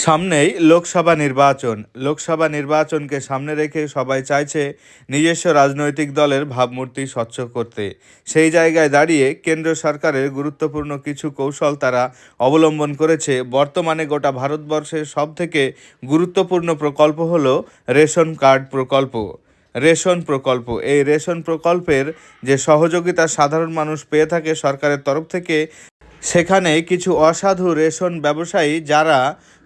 সামনেই লোকসভা নির্বাচন। লোকসভা নির্বাচনকে সামনে রেখে সবাই চাইছে নিজস্ব রাজনৈতিক দলের ভাবমূর্তি স্বচ্ছ করতে। সেই জায়গায় দাঁড়িয়ে কেন্দ্র সরকারের গুরুত্বপূর্ণ কিছু কৌশল তারা অবলম্বন করেছে। বর্তমানে গোটা ভারতবর্ষের সবথেকে গুরুত্বপূর্ণ প্রকল্প হল রেশন কার্ড প্রকল্প। রেশন প্রকল্প। এই রেশন প্রকল্পের যে সহযোগিতা সাধারণ মানুষ পেয়ে থাকে সরকারের তরফ থেকে সেখানে কিছু অসাধু রেশন ব্যবসায়ী যারা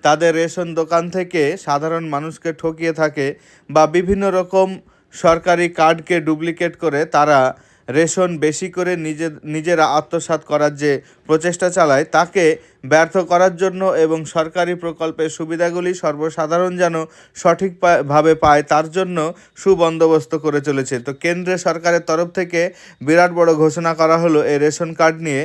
তাদের রেশন দোকান থেকে সাধারণ মানুষকে ঠকিয়ে থাকে বা বিভিন্ন রকম সরকারি কার্ডকে ডুপ্লিকেট করে তারা রেশন বেশি করে নিজে, নিজেরা আত্মসাৎ করার যে প্রচেষ্টা চালায়, তাকে ব্যর্থ করার জন্য এবং সরকারি প্রকল্পের সুবিধাগুলি সর্বসাধারণ যেন সঠিকভাবে পায়, তার জন্য সুবন্দোবস্ত করে চলেছে। তো কেন্দ্রের সরকারের তরফ থেকে বিরাট বড় ঘোষণা করা হলো, এই রেশন কার্ড নিয়ে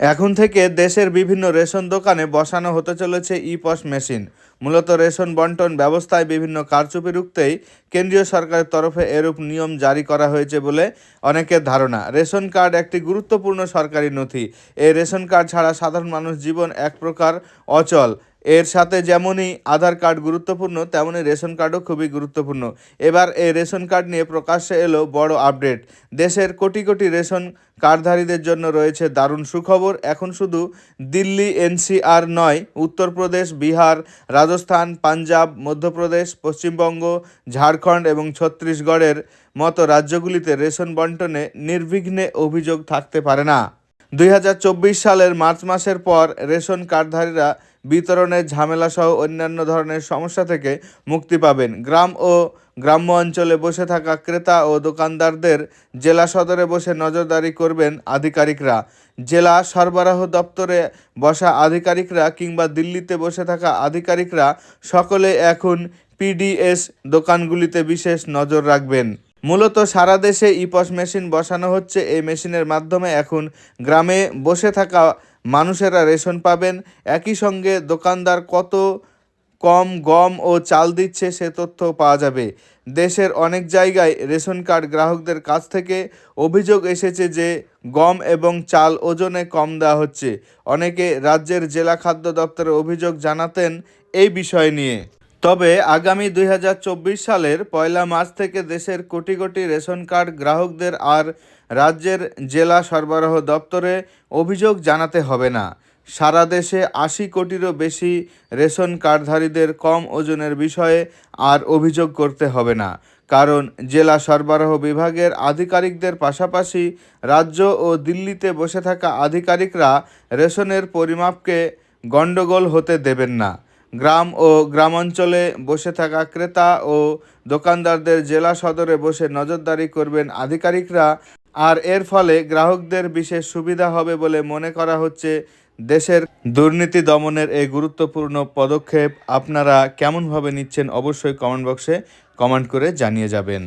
এখন থেকে দেশের বিভিন্ন রেশন দোকানে বসানো হতে চলেছে ই পস মেশিন। মূলত রেশন বন্টন ব্যবস্থায় বিভিন্ন কারচুপি রুখতেই কেন্দ্রীয় সরকারের তরফে এরূপ নিয়ম জারি করা হয়েছে বলে অনেকের ধারণা। রেশন কার্ড একটি গুরুত্বপূর্ণ সরকারি নথি। এই রেশন কার্ড ছাড়া সাধারণ মানুষ জীবন এক প্রকার অচল। এর সাথে যেমনই আধার কার্ড গুরুত্বপূর্ণ, তেমনই রেশন কার্ডও খুবই গুরুত্বপূর্ণ। এবার এই রেশন কার্ড নিয়ে প্রকাশ্যে এলো বড় আপডেট। দেশের কোটি কোটি রেশন কার্ডধারীদের জন্য রয়েছে দারুণ সুখবর। এখন শুধু দিল্লি এনসিআর নয়, উত্তরপ্রদেশ, বিহার, রাজস্থান, পাঞ্জাব, মধ্যপ্রদেশ, পশ্চিমবঙ্গ, ঝাড়খণ্ড এবং ছত্তিশগড়ের মতো রাজ্যগুলিতে রেশন বন্টনে নির্বিঘ্নে অভিযোগ থাকতে পারে না। দুই হাজার চব্বিশ সালের মার্চ মাসের পর রেশন কার্ডধারীরা বিতরণের ঝামেলাসহ অন্যান্য ধরনের সমস্যা থেকে মুক্তি পাবেন। গ্রাম ও গ্রাম্য অঞ্চলে বসে থাকা ক্রেতা ও দোকানদারদের জেলা সদরে বসে নজরদারি করবেন আধিকারিকরা। জেলা সরবরাহ দপ্তরে বসা আধিকারিকরা কিংবা দিল্লিতে বসে থাকা আধিকারিকরা সকলে এখন পিডিএস দোকানগুলিতে বিশেষ নজর রাখবেন। মূলত সারা দেশে ইপস মেশিন বসানো হচ্ছে। এই মেশিনের মাধ্যমে এখন গ্রামে বসে থাকা মানুষেরা রেশন পাবেন। একই সঙ্গে দোকানদার কত কম গম ও চাল দিচ্ছে সে তথ্য পাওয়া যাবে। দেশের অনেক জায়গায় রেশন কার্ড গ্রাহকদের কাছ থেকে অভিযোগ এসেছে যে গম এবং চাল ওজনে কম দেওয়া হচ্ছে। অনেকে রাজ্যের জেলা খাদ্য দপ্তরে অভিযোগ জানাতেন এই বিষয় নিয়ে। তবে আগামী দুই হাজার চব্বিশ সালের পয়লা মার্চ থেকে দেশের কোটি কোটি রেশন কার্ড গ্রাহকদের আর রাজ্যের জেলা সরবরাহ দপ্তরে অভিযোগ জানাতে হবে না। সারা দেশে আশি কোটিরও বেশি রেশন কার্ডধারীদের কম ওজনের বিষয়ে আর অভিযোগ করতে হবে না। কারণ জেলা সরবরাহ বিভাগের আধিকারিকদের পাশাপাশি রাজ্য ও দিল্লিতে বসে থাকা আধিকারিকরা রেশনের পরিমাপকে গণ্ডগোল হতে দেবেন না। গ্রাম ও গ্রামাঞ্চলে বসে থাকা ক্রেতা ও দোকানদারদের জেলা সদরে বসে নজরদারি করবেন আধিকারিকরা। আর এর ফলে গ্রাহকদের বিশেষ সুবিধা হবে বলে মনে করা হচ্ছে। দেশের দুর্নীতি দমনের এই গুরুত্বপূর্ণ পদক্ষেপ আপনারা কেমনভাবে নিচ্ছেন অবশ্যই কমেন্ট বক্সে কমেন্ট করে জানিয়ে যাবেন।